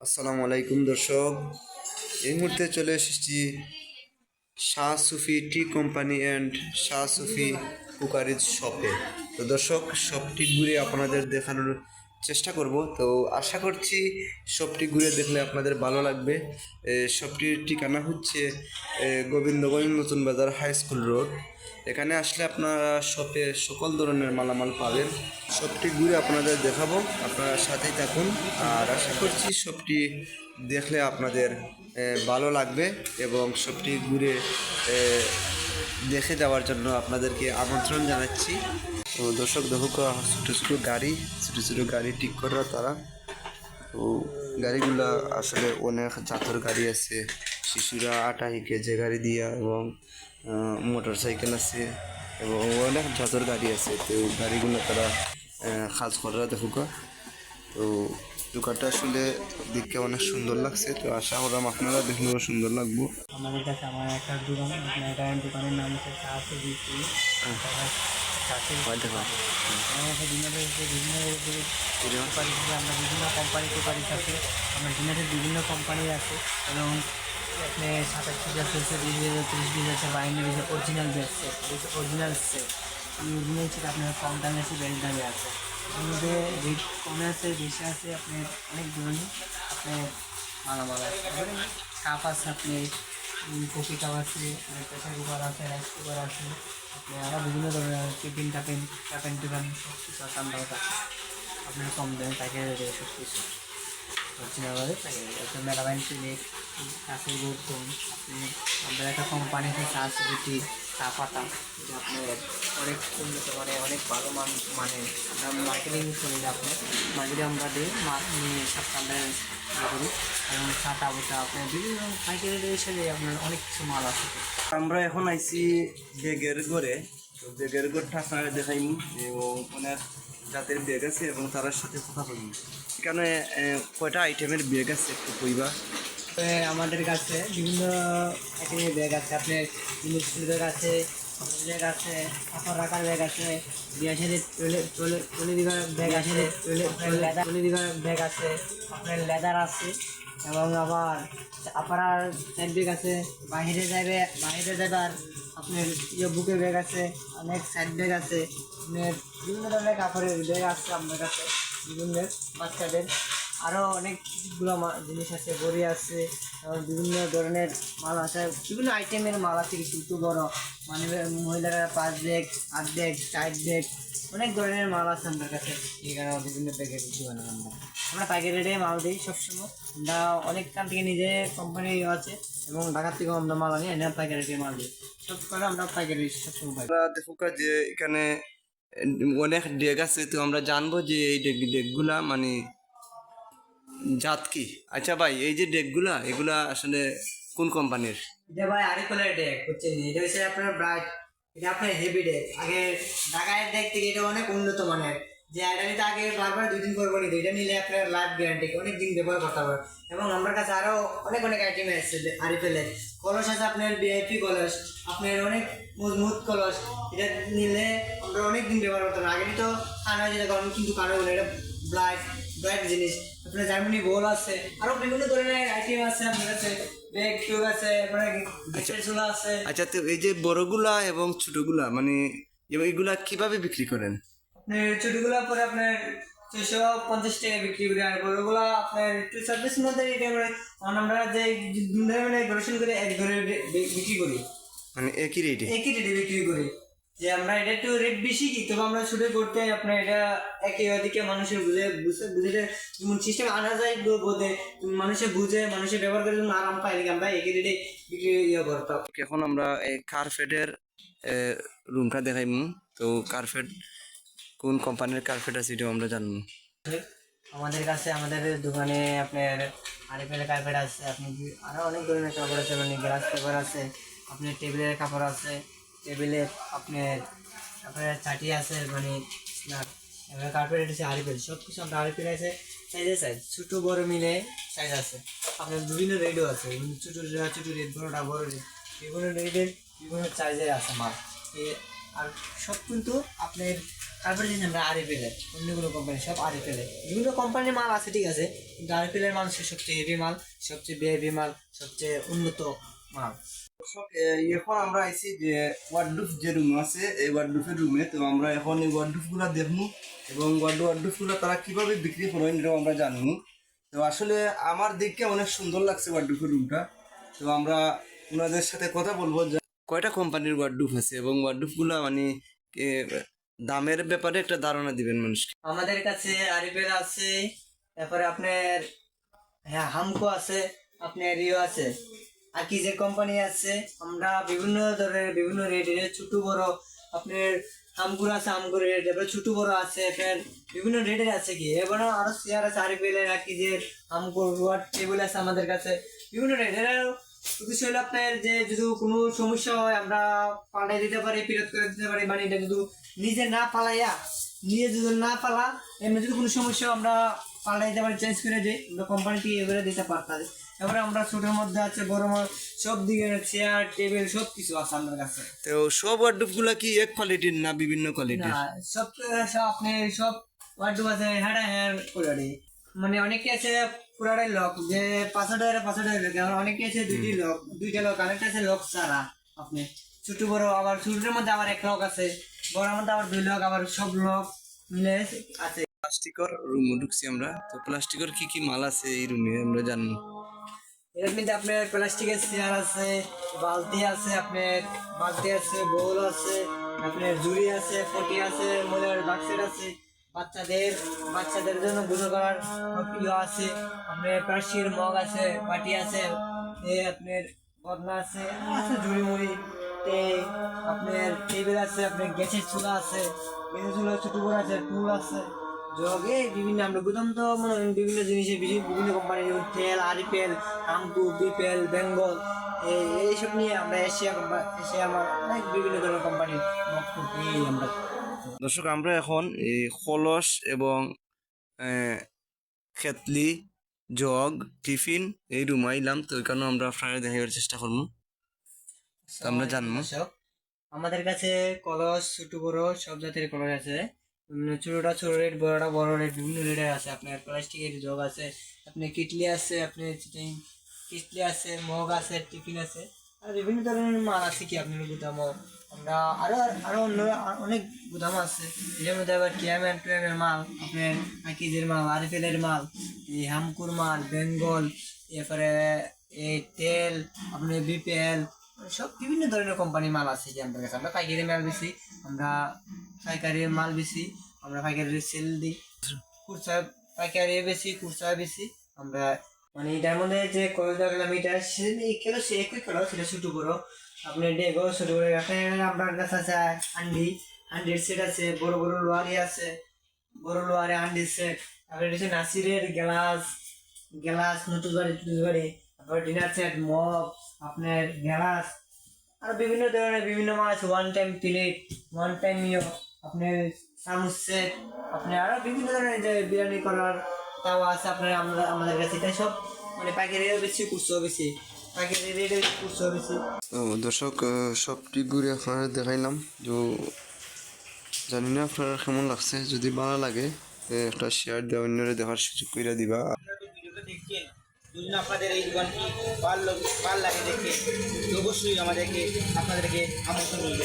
আসসালামু আলাইকুম, দর্শক। এই মুহূর্তে চলে এসেছি Shah Sufi tea company and Shah Sufi cookeries শপে। তো দর্শক, শপটি ঘুরে আপনাদের দেখানোর চেষ্টা করব। তো আশা করছি শপটি ঘুরে দেখলে আপনাদের ভালো লাগবে। শপটির ঠিকানা হচ্ছে গোবিন্দগঞ্জ নতুন বাজার হাই স্কুল রোড। এখানে আসলে আপনারা শপে সকল ধরনের মালামাল পাবেন। শপটি ঘুরে আপনাদের দেখাবো, আপনারা সাথেই থাকুন। আর আশা করছি শপটি দেখলে আপনাদের ভালো লাগবে এবং শপটি ঘুরে দেখে যাওয়ার জন্য আপনাদেরকে আমন্ত্রণ জানাচ্ছি। তো দর্শক দেখো ছোটো ছোটো গাড়ি ছোটো ছোটো গাড়ি ঠিক করা তারা। তো গাড়িগুলা আসলে অনেক জাতর গাড়ি আছে। শিশুরা আটা হিকে যে গাড়ি দিয়া এবং মোটর সাইকেল আছে এবং অনেক জাতর গাড়ি আছে। তো গাড়িগুলো তারা কাজ করা দেখুক তো দোকানটা আসলে দেখতে অনেক সুন্দর লাগছে। তো আশা করলাম আপনারা দেখলেও সুন্দর লাগবো। আমাদের কাছে আমার একটা দোকান দোকানের নাম হচ্ছে আমার বিভিন্ন কোম্পানি থেকে আমরা ডিনারের বিভিন্ন কোম্পানি আছে এবং আপনি সাতাশ পিস আছে বিশ পিস আছে ত্রিশ পিস আছে বাইনের আছে original bed set original set original set আপনার কম দামে আছে বেশ দামে আছে। মধ্যে রেট কমে আছে বেশি আছে আপনার অনেক ধরনের আপনার মালামাল আছে। কাপ আছে আপনি কফি কাপ আছে প্রেসার কুকার আছে রাইস কুকার আছে আরও বিভিন্ন ধরনের টিফিন টাফিন টাফিন টিফিন সব কিছু আমার কাছে আপনার কম দেন তাকে সব কিছু। একটা মেলাবাইন ক্লিনিক কাছের বোর্ড আপনি আমাদের একটা কোম্পানি আছে চাষ বিটি চা পাতা। যেটা আপনার অনেক উন্নত মানে অনেক ভালো মান মানে আমরা মার্কেটিং করি আপনার। মার্কেটে আমরা দিই ইয়ে করি। এবং ছাতা বোতা আপনার বিভিন্ন পাইকারি সাথে আপনার অনেক কিছু মাল আছে আমরা এখন আইছি বেগের ঘরে। তো বেগের ঘরটা আপনারা দেখাইম এবং অনেক জাতের বেগ আছে এবং তার সাথে কথা বলি এখানে কয়টা আইটেমের বেগ আছে একটু কইবা? আমাদের কাছে, বিভিন্ন ব্যাগ আছে আপনার ইন্ডাস্ট্রির ব্যাগ আছে ব্যাগ আছে কাপড় রাখার ব্যাগ আছে বিয়ে সাথে টলি দিবার ব্যাগ আছে টলি দিবার ব্যাগ আছে আপনার লেদার আছে এবং আবার আপনার সাইড ব্যাগ আছে, বাইরে যাবে বাইরে যাবার আপনার ইয়ে বুকের ব্যাগ আছে, অনেক সাইড ব্যাগ আছে, আপনার বিভিন্ন ধরনের কাপড়ের ব্যাগ আছে আপনার কাছে, বিভিন্ন বাচ্চাদের। আরও অনেকগুলো জিনিস আছে, বড়ি আছে বিভিন্ন ধরনের মাল আছে। বিভিন্ন আইটেমের মাল আছে, কিছু বড়। মানে মহিলারা পাঁচ ব্যাগ, আট ব্যাগ, চার ব্যাগ, অনেক ধরনের মাল আছে আমার কাছে। এখানে বিভিন্ন প্যাকেট দোকানে আমরা। আমরা পাইকারি রেটে মাল দিই সবসময়। আমরা অনেক কান থেকে নিজে কোম্পানি আছে, এবং ঢাকার থেকেও আমরা মাল আনি, এনে পাইকারি রেটে মাল দিই। সব করে আমরা পাইকারি সবসময় পাই। আমরা দেখো যে এখানে অনেক ডেক আছে, তো আমরা জানব যে এই ডেক ডেকগুলা মানে জাত কি? আচ্ছা ভাই, এই যে ডেকগুলা এগুলা আসলে কোন কোম্পানির এটা ভাই আরিফলের ডেক বুঝছেন? এটা হচ্ছে আপনার ব্রাইট এটা আপনার হেভি ডেক আগে ঢাকায় ডেক থেকে এটা অনেক উন্নত মানের। যে এটা নিতে আগে বারবার দুই দিন করব নিতে এটা নিলে আপনার লাইফ গ্যারান্টি অনেক দিন ব্যবহার করতে পারবেন এবং আমার কাছে আরও অনেক অনেক আইটেম আছে আরিফেলের কলস আছে আপনার বিআইপি কলস, আপনার অনেক মজবুত কলস। এটা নিলে আমরা অনেক দিন ব্যবহার করতে পারব আগে তো কানা যেটা কিন্তু কানা এটা ব্লাইট ব্লাইট জিনিস। আপনার জার্মানি বল আছে আরও বিভিন্ন ধরনের আইটেম আছে আপনার কাছে ব্যাগ টুব আছে আপনার গ্যাসের আছে। আচ্ছা তো এই যে বড়গুলা এবং ছোটগুলা মানে এগুলা কীভাবে বিক্রি করেন? আপনার ছোটগুলা পরে আপনার ছয়শো পঞ্চাশ টাকা বিক্রি করি আর বড়গুলা আপনার টু সার্ভিস মধ্যে এটা আমরা যে দুধে মানে গ্রোশন করে এক ধরে বিক্রি করি। মানে একই রেটে একই রেটে বিক্রি করি। যে আমরা এটা একটু রেট বেশি কি? তবে আমরা শুরু করতে আপনার এটা একে ওদিকে মানুষের বুঝে বুঝে বুঝে যেমন সিস্টেম আনা যায় বোধে মানুষে বুঝে মানুষে ব্যবহার করে যেমন আরাম পায় নাকি আমরা একই রেটে বিক্রি ইয়ে করতাম? এখন আমরা এই কার্পেটের রুমটা দেখাইমু তো কার্পেট কোন কোম্পানির কার্পেট আছে এটাও আমরা জানব। আমাদের কাছে আমাদের দোকানে আপনার আরিফেলের কার্পেট আছে আপনি কি- আরও অনেক ধরনের কাপড় আছে মানে গ্লাস পেপার আছে আপনার টেবিলের কাপড় আছে। টেবিলের আপনার আপনার চাটি আছে মানে এবার কার্পেট আছে আরিফেল সব কিছু আমরা আরিফেল আছে সাইজে সাইজ ছোটো, বড় মিলে সাইজ আছে। আপনার বিভিন্ন রেডও আছে ছোটো ছোটো রেড বড়োটা বড় রেড বিভিন্ন রেডের বিভিন্ন সাইজের আছে মাল। আর সব কিন্তু আপনার তারপরে যদি আমরা আরএফএলের অন্য কোনো কোম্পানি সব আরএফএলের বিভিন্ন কোম্পানির মাল আছে, ঠিক আছে, কিন্তু আরএফএলের মাল হচ্ছে সবচেয়ে হেভি মাল, সবচেয়ে বেহেভি মাল, সবচেয়ে উন্নত মাল এখন আমরা আইছি যে ওয়ার্ডুফ যে রুম আছে, এই ওয়ার্ডুফের রুমে তো আমরা এখন এই ওয়ার্ডুফগুলা দেখব এবং ওয়ার্ড ওয়ার্ডুফগুলা তারা কীভাবে বিক্রি করেন এটাও আমরা জানব তো আসলে আমার দেখে অনেক সুন্দর লাগছে ওয়ার্ডুফের রুমটা তো আমরা ওনাদের সাথে কথা বলব যে কয়টা কোম্পানির ওয়ার্ডুফ আছে এবং ওয়ার্ডুফগুলা মানে দামের ব্যাপারে একটা ধারণা দিবেন মানুষকে। আমাদের কাছে আরিফেল আছে, তারপরে আপনার হ্যাঁ হামকো আছে, আপনার ইয়ে আছে। আর কি যে কোম্পানি আছে, আমরা বিভিন্ন ধরনের, বিভিন্ন রেটের ছোট বড়, আপনার হামকুর আছে হামকুর রেট এবার ছোট বড় আছে, আপনার বিভিন্ন রেটের আছে কি? এবার আরও শেয়ার আছে আরিফেলের আর কি যে ওয়াট টেবিল আছে আমাদের কাছে, বিভিন্ন রেটের উদ্দেশ্য হলো আপনার যে, যদি কোনো সমস্যা হয়, আমরা পাল্টাই দিতে পারি, ফেরত করে দিতে পারি মানে এটা যদি নিজে না পালাইয়া, নিজে যদি না পালা, এমনি যদি কোনো সমস্যা আমরা পাল্টাই দিতে পারি চেঞ্জ করে দিই, আমরা কোম্পানি এবারে দিতে পারতাম। এবারে আমরা ছোটোর মধ্যে আছে বড় মাল সব দিকে চেয়ার টেবিল সব কিছু আছে আমাদের কাছে। তো সব ওয়ার্ডুফগুলা কি এক কোয়ালিটির না বিভিন্ন কোয়ালিটির সব আপনি সব ওয়ার্ডুপ আছে হ্যাঁ হ্যাঁ পুরাড়ি। মানে অনেকে আছে পুরাড়াই লক যে পাঁচশো টাকা পাঁচশো টাকা লোক আবার অনেকে আছে দুইটি লক দুইটা লক আরেকটা আছে লক সারা আপনি। ছোট বড় আবার ছোটের মধ্যে আবার এক লক আছে বড়ের মধ্যে আবার দুই লক আবার সব লক মিলে আছে। প্লাস্টিকর রুমে ঢুকছি আমরা। তো প্লাস্টিকর কি কি মাল আছে এই রুমে আমরা জানব এর মধ্যে আপনার প্লাস্টিকের চেয়ার আছে, বালতি আছে আপনার, বালতি আছে বোল আছে, আপনার জুড়ি আছে ফটি আছে, মলের বাক্সের আছে। বাচ্চাদের বাচ্চাদের জন্যগুলো করার ইয়ে আছে। আপনার প্লাস্টিকের মগ আছে, বাটি আছে আপনার বদনা আছে আছে ঝুড়ি মুড়ি আপনার টেবিল আছে, আপনার গ্যাসের চুলা আছে, গ্যাসের চুলা ছোট বড় আছে, টুল আছে। জগে বিভিন্ন আমরা গুদাম তো মনে বিভিন্ন জিনিসের বিভিন্ন বিভিন্ন কোম্পানির যেমন তেল আরিপেল আমকু বিপেল বেঙ্গল এই এইসব নিয়ে আমরা এশিয়া কোম্পানি এশিয়া অনেক বিভিন্ন ধরনের কোম্পানির এই আমরা। দর্শক আমরা এখন এই কলস এবং খেতলি জগ টিফিন এই রুম আইলাম তো ওই কারণে আমরা আপনারা দেখাবার চেষ্টা করব। আমরা জানব। আমাদের কাছে কলস ছোট বড় সব জাতের কলস আছে। ছোটটা ছোট রেট বড়টা বড় রেট বিভিন্ন রেটের আছে। আপনার প্লাস্টিকের জগ আছে, আপনার কিটলি আছে, আপনার চিটিং কিটলি আছে মগ আছে টিফিন আছে। আর বিভিন্ন ধরনের মাল আছে কি আপনার গুদামও আমরা আরও আরও অন্য, অনেক গুদাম আছে। এর মধ্যে আবার টিএমএন টুএমের মাল, আপনার আকিজের মাল আরফেলের মাল, এই হামকুর মাল, বেঙ্গল, এরপরে এই তেল, আপনার বিপিএল সব বিভিন্ন ধরনের কোম্পানির মাল আছে যে আমাদের কাছে। আমরা পাইকারি মাল বেশি, আমরা পাইকারি মাল বেশি, আমরা পাইকারি সেল দিই। খুচরা পাইকারি বেশি, খুচরা বেশি, আমরা মানে এটার মধ্যে যে কয়েকটা গেলাম, এটা কেন সে একই কালো সেটা ছোট বড়। আপনি ডেগো ছোট বড় আপনার কাছে আছে, হান্ডি, হান্ডির সেট আছে, বড় বড় লোয়ারি আছে, বড় লোয়ারে, হান্ডির সেট তারপরে এটা নাসিরের গ্লাস গ্লাস, নতুন বাড়ি নতুন বাড়ি। তারপর ডিনার সেট মগ আপনার গ্লাস আর বিভিন্ন ধরনের বিভিন্ন মাছ one time plate one time ইয়ে আপনার চামচ সেট আপনার আরও বিভিন্ন ধরনের যে বিরিয়ানি করার তাওয়া আছে আপনার আমরা আমাদের কাছে এটা সব মানে পাইকারি বেশি কুচো বেশি। পাইকারি রেটে কুচো বেশি। তো দর্শক সবটি ঘুরে আপনারা দেখাইলাম। তো জানি না আপনারা কেমন লাগছে, যদি ভালো লাগে একটা শেয়ার দেওয়া অন্যরা দেখার সুযোগ করে দিবা। যদি আপনাদের এই দোকানটি ভালো লাগে দেখে অবশ্যই আমাদেরকে আপনাদেরকে আমন্ত্রণ রইল।